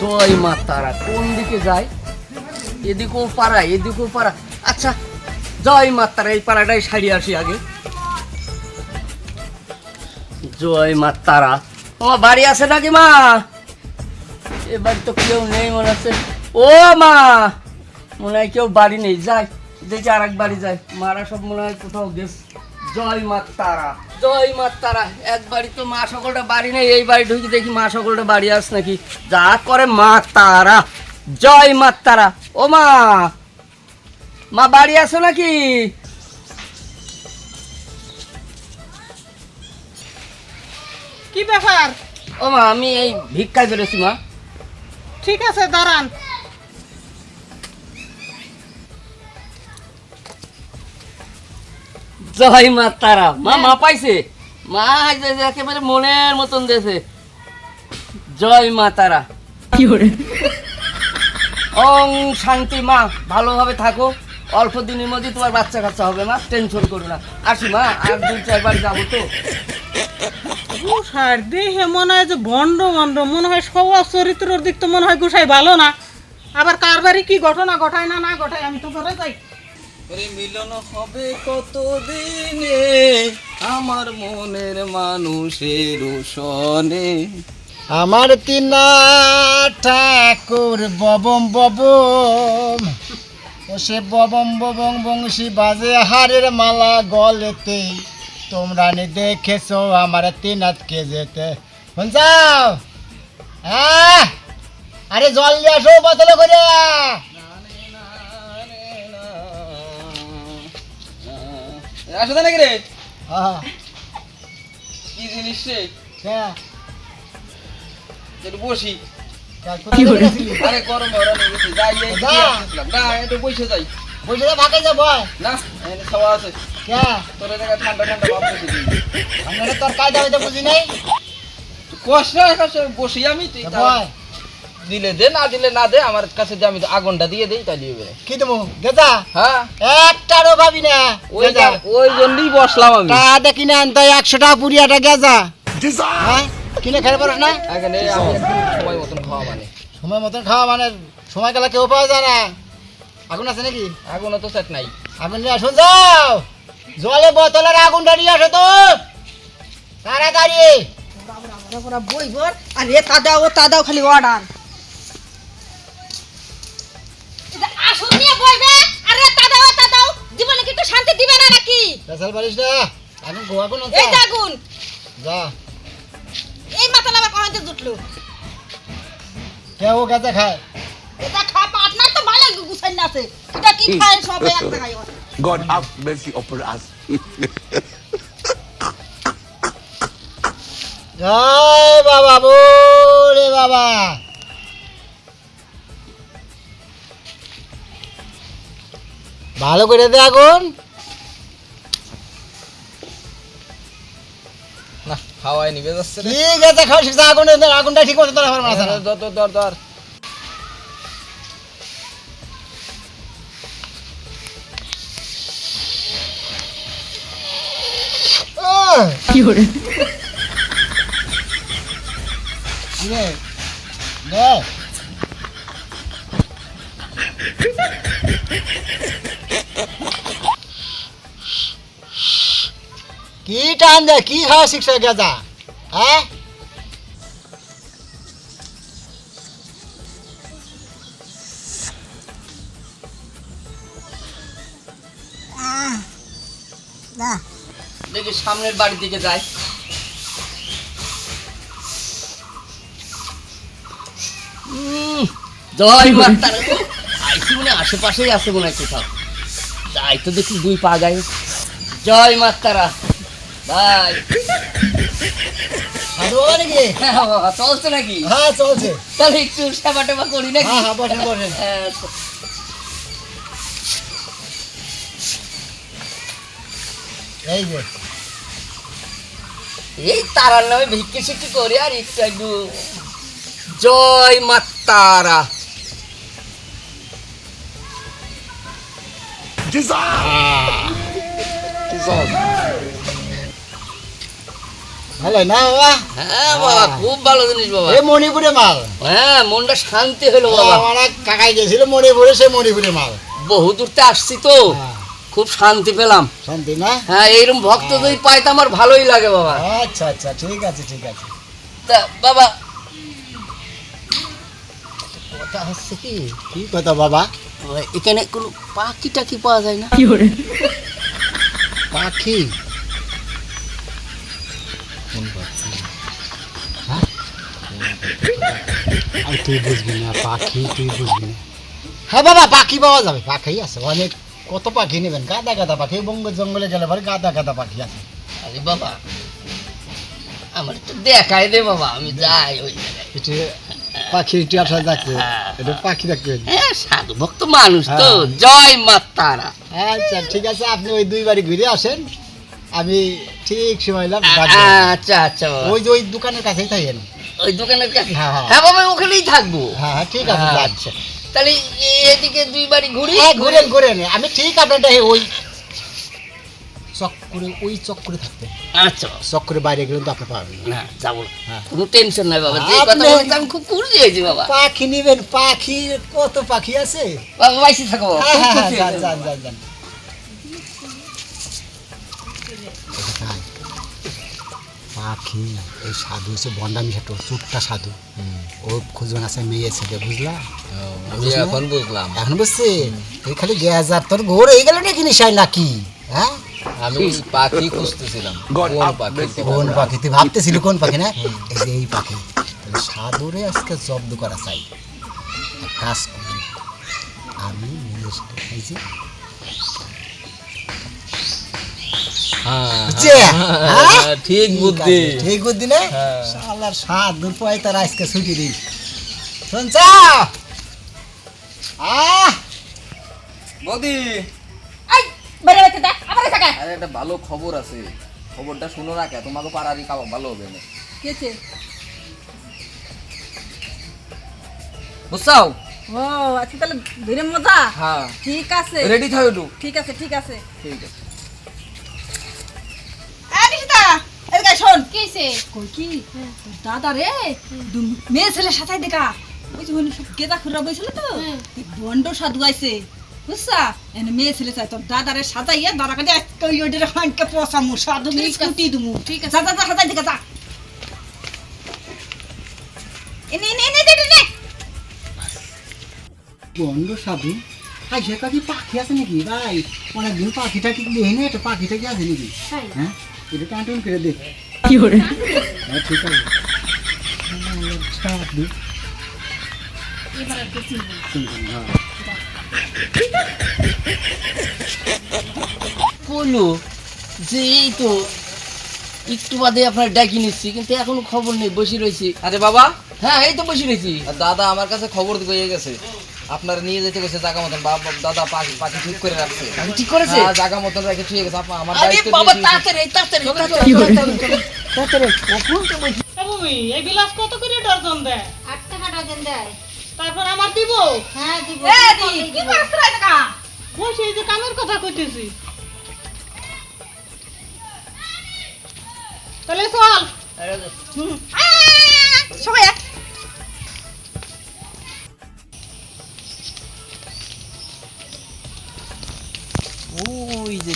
জয় মা তারা, কোন দিকে যায়? এদিকেও পাড়া এদিকেও পাড়া। আচ্ছা জয় মা তারা, এই পাড়াটাই সারিয়ে আসি আগে। জয় মা তারা। তোমার বাড়ি আছে নাকি মা? এবার তো কেউ নেই মনে হচ্ছে। ও মা, মনে হয় কেউ বাড়ি নেই। যাই, দেখি আর এক বাড়ি যায় মারা সব মনে হয় কোথাও গেছে। জয় মা তারা। জয় মা তারা। এক বাড়ি তো মা সকলটা বাড়ি নেই এই বাড়ি ঢুকি দেখি মা সকলটা বাড়ি আস নাকি। যা করে মা তারা। জয় মা তারা। ও মা মা বাড়ি আছো নাকি? কি ব্যাপার? ও মা আমি এই ভিক্ষায় বেরোছি মা। ঠিক আছে দাঁড়ান। জয় মা তারা। মা মা পাইছে? মা যে একেবারে মনের মতন দেছে। জয় মা তারা। ওং শান্তি মা ভালোভাবে থাকো। অল্প দিনের মধ্যে তোমার বাচ্চা কাচ্চা হবে মা টেনশন করো না। আসি মা আর দুই চারবার যাব তো। গুসাই দেখে মনে হয় যে ভণ্ড ভণ্ড মনে হয় স্বভাব চরিত্রের দিক তো মনে হয় গুসাই ভালো না। আবার কার বাড়ি কি ঘটনা ঘটায় না না ঘটায় আমি তো করে যাই। মিলন হবে কত দিনে আমার মনের মানুষের সনে আমার তিনা ঠাকুর ববম ববম। সে ববম ববম বংশী বাজে হারের মালা গলেতে। তোমরা নি দেখেছ আমার তিনাতকে যেতে। শুন যাও। হ্যাঁ আরে জল দিয়ে আসো, বোতলে করে। আসলে নাকি রে? হ্যাঁ। কি জিনিস রে? হ্যাঁ একটু বসি। আরে গরম ওরা নিয়ে গেছি যাই এই যা। আসলাম। না একটু বসে যাই। বসে যা ফাঁকে না এখানে আছে। তোর জায়গায় ঠান্ডা ঠান্ডা ভাব বসে তোর কায়দা হইতে বুঝি নাই। কষ্ট বসি আমি তুই দিলে দে না দিলে না দে আমার কাছে যে আমি তো আগুনটা দিয়ে দেই তাই দিবে কি দেবো গেদা হ্যাঁ। একটারও ভাবি না। ওই গেজা। যা- ওই জন্যই বসলাম আমি। তা দেখি না আনতে একশো টাকা পুরিয়াটা গেজা। হ্যাঁ? কিনে খেতে পারস না? এখানে আমি একদম সময় মতন খাওয়া মানে। সময় মতন খাওয়া মানে সময় গেলে কেউ পাওয়া যায় না। আগুন আছে নাকি? আগুনও তো সেট নাই। আগুন নিয়ে আসুন যাও। জলে বোতলের আগুনটা নিয়ে আসো তো। তাড়াতাড়ি। বই বর আর এ তা দাও ও তা দাও খালি অর্ডার বইবে আরে তা দাও তা দাও জীবনে কি একটু শান্তি দিবে না নাকি? পেশাল পারিস না? আগুন গো আগুন আছে। এই দাগুন। যা। এই মাথা নামা কমাতে জুটলো? কেউ গেছে খায়? এটা খা পাটনার তো ভালো গুছাই না আছে। এটা কি খায় সবে একটা খাই God have mercy upon us. জয় বাবা বোরে বাবা। ভালো করে দে আগুন না হাওয়ায় নিবে যাচ্ছে ঠিক আছে খাওয়া শিখছে আগুন আগুনটা ঠিক মতো দর দর দর দর কি করে? নে কি টান দে কি খাওয়া শিখছে গেজা হ্যাঁ? দেখি সামনের বাড়ির দিকে যাই। জয় আশেপাশেই আছে মনে হয় কোথাও? যাই তো দেখি দুই পা গায়ে জয় মাতারা ভাই নাকি? হ্যাঁ চলছে নাকি? হ্যাঁ চলছে। তাহলে একটু সেবা টেবা করি নাকি? হ্যাঁ, হ্যাঁ, বসেন, বসেন। হ্যাঁ, এই যে। এই তারার নামে ভিক্ষি সিক্ষি করি আর একটু একটু। জয় মা তারা! Jesus! ভালো না বাবা? হ্যাঁ বাবা খুব ভালো জিনিস বাবা। এ মণিপুরে মাল। হ্যাঁ মনটা শান্তি হলো বাবা। আমার কাকাই গেছিল মণিপুরে সে মণিপুরে মাল। বহু দূরতে আসছি তো। হ্যাঁ, খুব শান্তি পেলাম। শান্তি না? হ্যাঁ এইরকম ভক্ত যদি পাই তো আমার ভালোই লাগে বাবা। আচ্ছা আচ্ছা ঠিক আছে ঠিক আছে। তা বাবা। কথা হচ্ছে কি? কি কথা বাবা? এখানে কোনো পাখি টাকি পাওয়া যায় না? পাখি? কোন পাখি হ্যাঁ? আর তুই বুঝবি না পাখি তুই বুঝবি না। হ্যাঁ বাবা পাখি পাওয়া যাবে পাখি আছে অনেক। কত পাখি নেবেন? গাদা গাদা পাখি বঙ্গ জঙ্গলে গেলে পরে গাদা গাদা পাখি আছে। আরে বাবা আমার একটু দেখাই দে বাবা আমি যাই ওই জায়গায়। পাখি একটু আসা যাচ্ছে একটু পাখি দেখতে। হ্যাঁ সাধু ভক্ত মানুষ তো জয় মা তারা আচ্ছা ঠিক আছে আপনি ওই দুই বাড়ি ঘুরে আসেন। আমি ঠিক সময় আচ্ছা আচ্ছা ওই যে ওই দোকানের কাছেই থাকেন ওই দোকানের কাছে? হ্যাঁ, হ্যাঁ। হ্যাঁ বাবা ওখানেই থাকব। হ্যাঁ হ্যাঁ ঠিক আছে আচ্ছা। তাহলে এদিকে দুই বাড়ি ঘুরি ঘুরেন ঘুরেন। আমি ঠিক আপনারটা ওই চক্করে ওই চক্করে থাকতেন আচ্ছা চক্করে বাইরে গেলে তো আপনি পাবেন না। যাব না। কোনো টেনশন নাই বাবা। যে কথা বলতে আমি খুব খুশি হয়েছি বাবা। পাখি নিবেন পাখি কত পাখি আছে? বাবা বাইসে থাকো বাবা। খুব খুশি পাখি এই সাধু হচ্ছে বন্ডামি সাধু চুটটা সাধু। ও খুঁজবেন আছে মেয়ে ছেলে বুঝলা? এখন বুঝলাম। এখন বুঝছি? এই খালি গ্যাস আর তোর ঘোর এই গেল নাকি নিশাই নাকি? হ্যাঁ? আমি পাখি খুঁজতেছিলাম। কোন পাখি? তুই ভাবতেছিলি কোন পাখি না? এই যে এই পাখি। তাহলে আজকে জব্দ করা চাই। কাজ করি। আমি ঠিক বুদ্ধি। ঠিক বুদ্ধি না? হ্যাঁ। শালার সাত দূর তার আজকে ছুটি দিই শুনছ? আহ! বৌদি। এই বাইরে বাইরে দেখ আবার থাকে আরে একটা ভালো খবর আছে। খবরটা শুনো না কে? তোমাকে পাড়ারই খাওয়া ভালো হবে না। কেছে বুঝছাও? ও আজকে তাহলে ধীরে মজা? হ্যাঁ। ঠিক আছে। রেডি থাকো ঠিক আছে ঠিক আছে। ঠিক আছে এই নিশিতা এদিকে আয়, শোন কই কি? দাদা রে? দু- মেয়ে ছেলে সাথাই দেখা। ওই যে গেদা খুরা বইছিল তো? বন্ড সাধু আইছে। বুঝছা? এনে মেয়ে ছেলে চাই তোর দাদারে সাজাইয়া দাদা আজকে ওই ওইটার হাঁকে পসামু সাধু ঠিক মিস আছে। দুমু। ঠিক আছে। যা সাজাই দেখা যা। এনে এনে এনে এনে, এনে বন্ধু সাধু? হাই সে পাখি আছে নাকি? ভাই অনেকদিন পাখিটা কি দেখি না এটা পাখিটা কি আছে নাকি? হ্যাঁ। এটা টান করে দেখ কি করে? ঠিক আছে যে এই তো একটু বাদে আপনার ডাকি নিচ্ছি কিন্তু এখনও খবর নেই বসে রয়েছি। আরে বাবা! হ্যাঁ এই তো বসে রয়েছি। দাদা আমার কাছে খবর দিয়ে গেছে। আপনার নিয়ে যেতে গেছে জায়গা মতন বাবা দাদা পাখি পাখি ঠিক করে রাখছে। আমি ঠিক করেছে? হ্যাঁ, জায়গা মতন রেখে ঠিক গেছে। আমার দায়িত্ব বাবা তাড়াতাড়ি তাড়াতাড়ি তাড়াতাড়ি তাড়াতাড়ি, তাড়াতাড়ি তো বলছি এ এই বিলাস কত করে ডর্জন দেয়? আট টাকা ডজন দেয়। তারপর আমার দিব? হ্যাঁ দিব। এ দি কি করছ রে টাকা ওই সেই যে কামের কথা কইতেছি। তাহলে চল। সবাই এক। ওই যে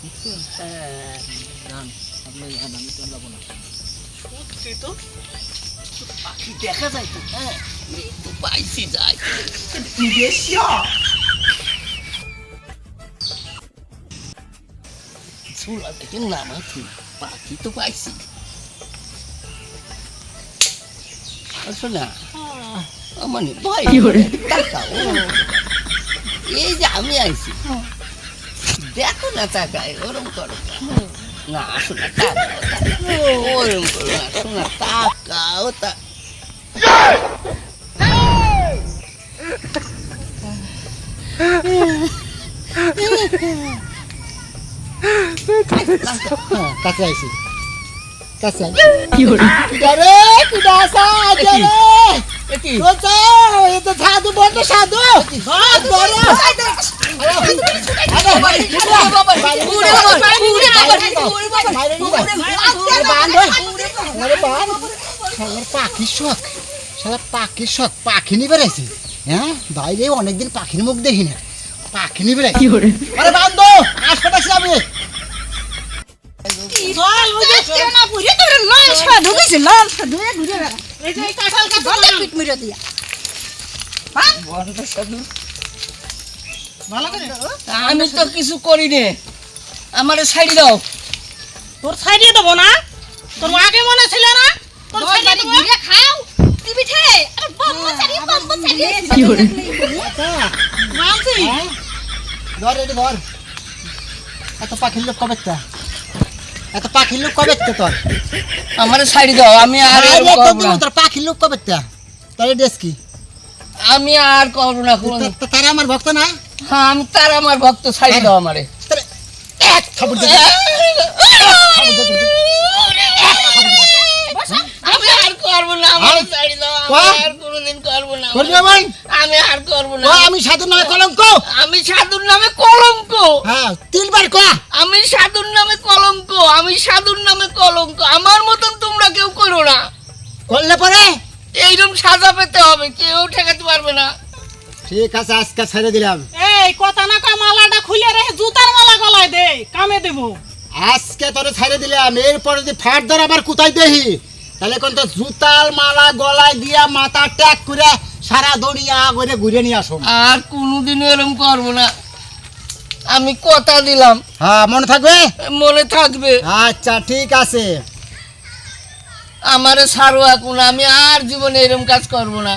দেখেন তাড়াতাড়ি আয়। সত্যি তো পাখি দেখা যায় তো হ্যাঁ। এই তো পাইছি যায় ছোড়া থেকে নামাচ্ছি পাখি তো পাইছি আসো না মানে ভয় এই যে আমি আইছি। দেখো না তাকায় ওরম করো না। তাকাও। ওরম করো না, আসো না তাকাও তা হ্যাঁ কাছে আইছি কাছে কি হরে কিডা কিডা আসা আজা কি তো সাধু বন্ধু সাধু। হাত ধরো পাখি নিবে রাইছে হ্যাঁ বাইরে অনেকদিন পাখির মুখ দেখি না পাখি নিবে রাইছে আরে বান্ধব আসতে আমি জল ওই যে না পুরে তোর লাল সা ঢুকেছে আমি তো কিছু করি নে আমারে ছাড়ি দাও। তোর ছাইড়িয়ে দেবো না? তোর আগে মনে ছিল না? তোর দেবো খাও। এত পাখির লোক কবে? এত পাখির লোক কবে তোর? আমারে ছাড়ি দাও আমি আর। তোর পাখির লোক কবে? তোর ড্রেস কি আমি আর করব না তারা আমার ভক্ত না? আমি তার আমার ভক্ত ছাড়ি দাও আমারে। এক থাপড় আমি আর করব না আমার ছাড়ি দাও আর কোনোদিন করব না আমি আর করব না। আমি সাধু নয় কলঙ্ক। আমি সাধুর নামে কলঙ্ক। হ্যাঁ তিনবার ক আমি সাধুর নামে কলঙ্ক আমি সাধুর নামে কলঙ্ক। আমার মতন তোমরা কেউ করো না। করলে পরে? এইরকম সাজা পেতে হবে কেউ ঠেকাতে পারবে না। ঠিক আছে আজকে ছেড়ে দিলাম। এই কথা না কা মালাটা খুলে রেখে জুতার মালা গলায় দে কামে দেবো। আজকে তোরে ছেড়ে দিলাম এরপরে যদি ফাট ধর আবার কোথায় দেখি তাহলে কোন তো জুতাল মালা গলায় দিয়া মাথা ট্যাক করে সারা দড়িয়া করে ঘুরে নিয়ে আসো আর কোনোদিনও এরকম করব না। আমি কথা দিলাম। হ্যাঁ মনে থাকবে? মনে থাকবে। আচ্ছা ঠিক আছে। আমারে ছাড়ো এখন আমি আর জীবনে এরকম কাজ করব না।